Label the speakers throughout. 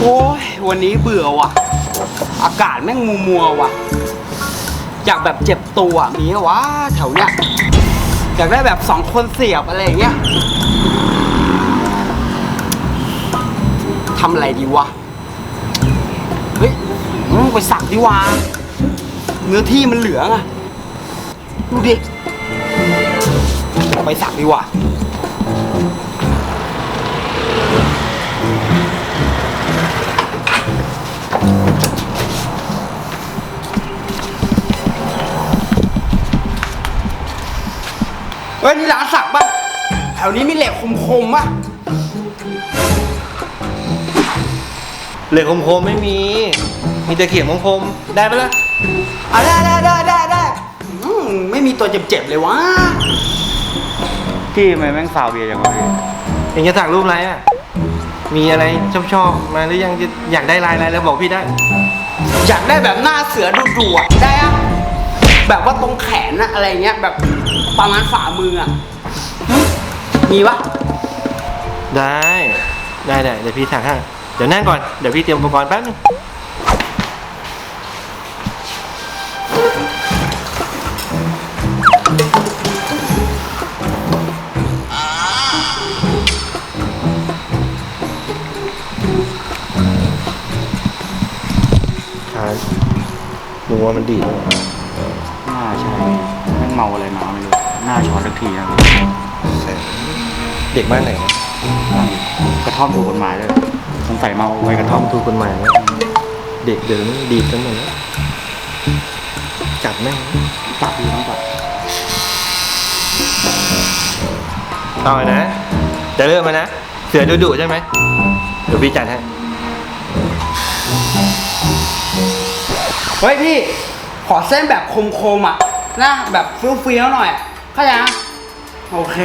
Speaker 1: โอ้ยวันนี้เบื่อว่ะ อากาศแม่งมัวมัวว่ะ อยากแบบเจ็บตัวมีวะแถวเนี้ยอยากได้แบบสองคนเสียบอะไรอย่างเงี้ยทำอะไรดีวะ เฮ้ยไปสักดีวะเนื้อที่มันเหลืองอะดูดิไปสักดีว่า เฮ้ยนี่ร้านสักปะแถวนี้มีเหล็กคมๆปะ
Speaker 2: เหล็กคมๆไม่มี มีแต่เขียงคมๆได้ปะล่ะ
Speaker 1: อะได้ได้ได้ได้ได้อืมไม่มีตัวเจ็บๆเลยวะ
Speaker 3: พี่ทำไมแม่งฟาวเบียร์จังวะพี่
Speaker 2: เองจะสักรูปอะไรอะ มีอะไรชอบๆมาหรือยังจะอยากได้ลายอะไรแล้วบอกพี่ได้
Speaker 1: อยากได้แบบหน้าเสือดุดุๆอะได้อะแบบว่าตรงแขนอะอะไรเงี้ยแบบประมาณฝ่ามืออะหึมีปะ
Speaker 2: ได้ ได้ได้เดี๋ยวพี่สักให้เดี๋ยวนั่งก่อน เดี๋ยวพี่เตรียมอุปกรณ์แป๊บนึง ดูว่ามันดีดไหม
Speaker 3: น่าใช่แม่งเมาอะไรมาไม่รู้หน้าช็อตสักทีนะ
Speaker 2: เด็กบ้านไหนนะ
Speaker 3: กระท่อมถูกกฎหมายเลยสงสัยเมาไว้กระท่อม
Speaker 2: ถูกกฎหมายแล้วเด็กเดี๋ยวนี้ดีดกันหมดแล้วจับแม่ง
Speaker 3: จับดีต้องจับ
Speaker 2: ต่อนะ จะเริ่มมานะ เสือดุดุๆใช่ไหมเดี๋ยวพี่จัดให้
Speaker 1: เฮ้ยพี่ ขอเส้นแบบคมๆอะนะแบบเฟี้ยวๆหน่อยอะเข้าใจนะโอเค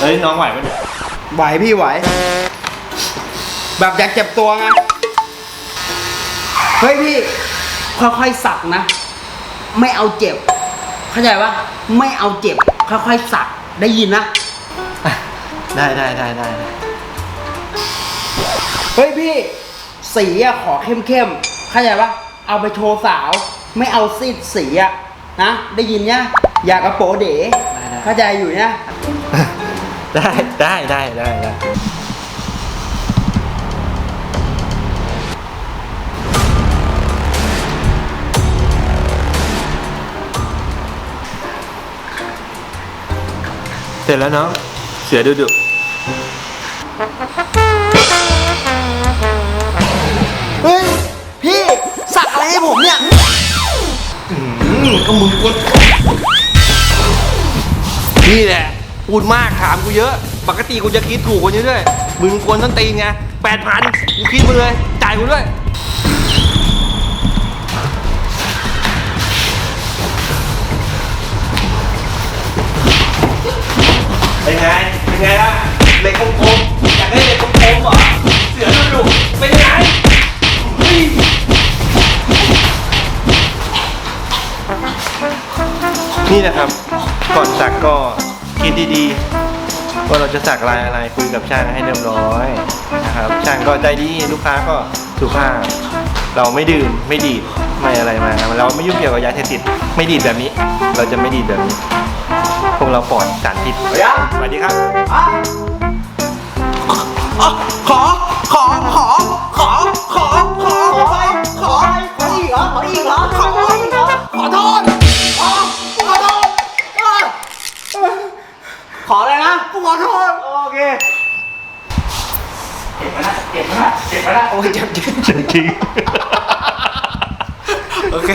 Speaker 2: เฮ้ยน้องไหวปะเนี่ย
Speaker 1: ไหวพี่ไหว แบบอยากเจ็บตัวไงเฮ้ยพี่ ค่อยๆสักนะ ไม่เอาเจ็บ เข้าใจปะไม่เอาเจ็บ ค่อยๆสักได้ยินนะ
Speaker 2: ได้ได้ได้ได้ได้
Speaker 1: เฮ้ยพี่ สีอะขอเข้มๆเข้าใจปะเอาไปโชว์สาว ไม่เอาซีดสีอะนะได้ยินเนี่ยอยากกระโปเด๋เข้าใจอยู่เนี่ย
Speaker 2: ได้ได้ได้ได้ได้เสร็จแล้วเนาะเสือดุดุ
Speaker 1: ผมเนี่ย
Speaker 2: ก็มึงกวนนี่แหละ พูดมากถามกูเยอะ ปกติกูจะคิดถูกกว่านี้ด้วยมึงกวนต้นตีนไงแปดพันกูคิดมาเลย จ่ายกูด้วยเป็นไง เป็นไงล่ะเหล็กคมๆอยากได้เหล็กคมๆเหรอ เสือดุดุเป็นไง นี่นะครับ ก่อนสักก็คิดดีๆว่าเราจะสักลายอะไรคุยกับช่างให้เรียบร้อยนะครับช่างก็ใจดีลูกค้าก็สุภาพเราไม่ดื่มไม่ดีดไม่อะไรมาเราไม่ยุ่งเกี่ยวกับยาเสพติดไม่ดีดแบบนี้ เราจะไม่ดีดแบบนี้ พวกเราปลอดสารพิษสวัสดีครับ
Speaker 1: ขอขอขอขอขอขอขอขอขออีกเหรอขออีกเหรอขออีกเหรอขอโทษ อโทษ โอเค
Speaker 3: เจ็บไหมนะเจ็บไหมนะเจ็บไหมนะ
Speaker 1: โอ้ยเจ็บจริง
Speaker 2: จริง
Speaker 1: โอเค